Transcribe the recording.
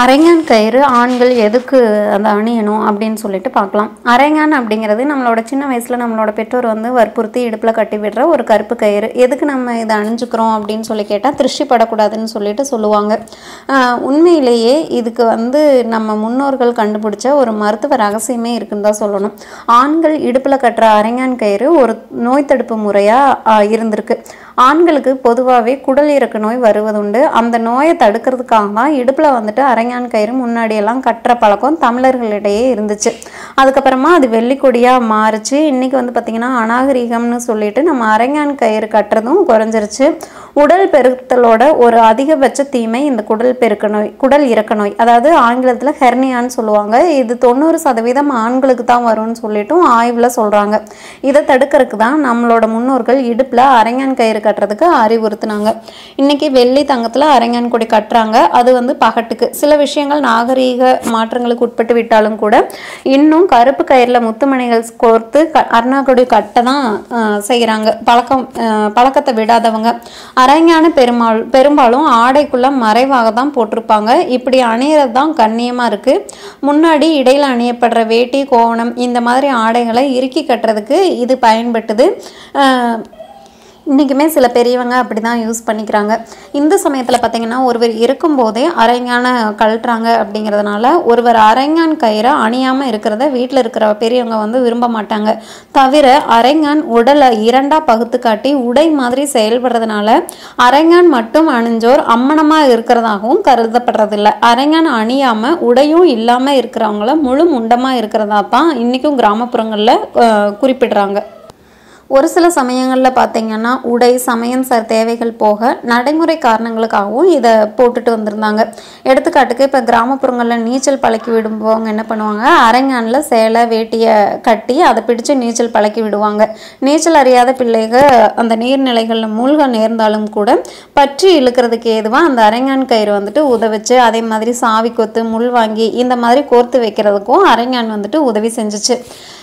அரைஞான் கயிறு ஆண்கள் எதுக்கு அந்த அணியணும் அப்படின்னு சொல்லிட்டு பார்க்கலாம். அரைஞான் அப்படிங்கிறது நம்மளோட சின்ன வயசில் நம்மளோட பெற்றோர் வந்து வற்புறுத்தி இடுப்பில் கட்டி விடுற ஒரு கருப்பு கயிறு. எதுக்கு நம்ம இதை அணிஞ்சுக்கிறோம் அப்படின்னு சொல்லி கேட்டால் திருஷ்டி படக்கூடாதுன்னு சொல்லிட்டு சொல்லுவாங்க. உண்மையிலேயே இதுக்கு வந்து நம்ம முன்னோர்கள் கண்டுபிடிச்ச ஒரு மருத்துவ ரகசியமே இருக்குன்னு தான் சொல்லணும். ஆண்கள் இடுப்பில் கட்டுற அரைஞான் கயிறு ஒரு நோய் தடுப்பு முறையாக இருந்திருக்கு. ஆண்களுக்கு பொதுவாகவே குடல் இறக்க நோய் வருவதுண்டு. அந்த நோயை தடுக்கிறதுக்காக தான் இடுப்பில் வந்துட்டு அரைஞான் கயிறு முன்னாடியெல்லாம் கட்டுற பழக்கம் தமிழர்களிடையே இருந்துச்சு. அதுக்கப்புறமா அது வெள்ளிக்கொடியாக மாறுச்சு. இன்றைக்கி வந்து பார்த்திங்கன்னா அநாகரிகம்னு சொல்லிட்டு நம்ம அரைஞான் கயிறு கட்டுறதும் குறைஞ்சிருச்சு. உடல் பெருத்தலோட ஒரு அதிகபட்ச தீமை இந்த குடல் பெருக்க நோய் குடல் இறக்க நோய். அதாவது ஆங்கிலத்தில் ஹெர்னியான்னு சொல்லுவாங்க. இது தொண்ணூறு சதவீதம் ஆண்களுக்கு தான் வரும்னு சொல்லிட்டும் ஆய்வில் சொல்கிறாங்க இதை தடுக்கிறதுக்கு தான் நம்மளோட முன்னோர்கள் இடுப்பில் அரங்கான் கயிறு கட்டுறதுக்கு அறிவுறுத்தினாங்க. இன்னைக்கு வெள்ளி தங்கத்தில் அரங்கான் கொடி கட்டுறாங்க. அது வந்து பகட்டுக்கு. சில விஷயங்கள் நாகரீக மாற்றங்களுக்கு உட்பட்டு விட்டாலும் கூட இன்னும் கருப்பு கயிறில் முத்துமணிகள் கோர்த்து க அருணாக்கொடி கட்ட தான் செய்கிறாங்க பழக்கம் பழக்கத்தை விடாதவங்க. அரைஞான பெருமாள் பெரும்பாலும் ஆடைக்குள்ளே மறைவாக தான் போட்டிருப்பாங்க. இப்படி அணியறது தான் கண்ணியமாக இருக்குது முன்னாடி இடையில் அணியப்படுற வேட்டி கோவணம் இந்த மாதிரி ஆடைகளை இறுக்கி கட்டுறதுக்கு இது பயன்பட்டுது. இன்றைக்குமே சில பெரியவங்க அப்படி தான் யூஸ் பண்ணிக்கிறாங்க. இந்த சமயத்தில் பார்த்தீங்கன்னா ஒருவர் இருக்கும்போதே அரைஞான கழட்டுறாங்க அப்படிங்கிறதுனால ஒருவர் அரைஞான் கயிறை அணியாமல் இருக்கிறத வீட்டில் இருக்கிற பெரியவங்க வந்து விரும்ப மாட்டாங்க. தவிர அரைஞான் உடலை இரண்டாக பகுத்து காட்டி உடை மாதிரி செயல்படுறதுனால அரைஞான் மட்டும் அணிஞ்சோர் அம்மனமாக இருக்கிறதாகவும் கருதப்படுறதில்ல. அரைஞான் அணியாமல் உடையும் இல்லாமல் இருக்கிறவங்கள முழு முண்டமாக இருக்கிறதா தான் இன்றைக்கும் கிராமப்புறங்களில் குறிப்பிடுறாங்க. ஒரு சில சமயங்களில் பார்த்தீங்கன்னா உடை சமயம் சார் தேவைகள் போக நடைமுறை காரணங்களுக்காகவும் இதை போட்டுட்டு வந்திருந்தாங்க. எடுத்துக்காட்டுக்கு இப்போ கிராமப்புறங்களில் நீச்சல் பழக்கி விடும்போங்க என்ன பண்ணுவாங்க? அரைஞானில் சேலை வேட்டியை கட்டி அதை பிடிச்சு நீச்சல் பழக்கி விடுவாங்க. நீச்சல் அறியாத பிள்ளைகள் அந்த நீர்நிலைகளில் மூழ்க நேர்ந்தாலும் கூட பற்றி இழுக்கிறதுக்கு ஏதுவாக அந்த அரைஞான் கயிறு வந்துட்டு உதவிச்சு. அதே மாதிரி சாவி கொத்து முள் வாங்கி இந்த மாதிரி கோர்த்து வைக்கிறதுக்கும் அரைஞான் வந்துட்டு உதவி செஞ்சுச்சு.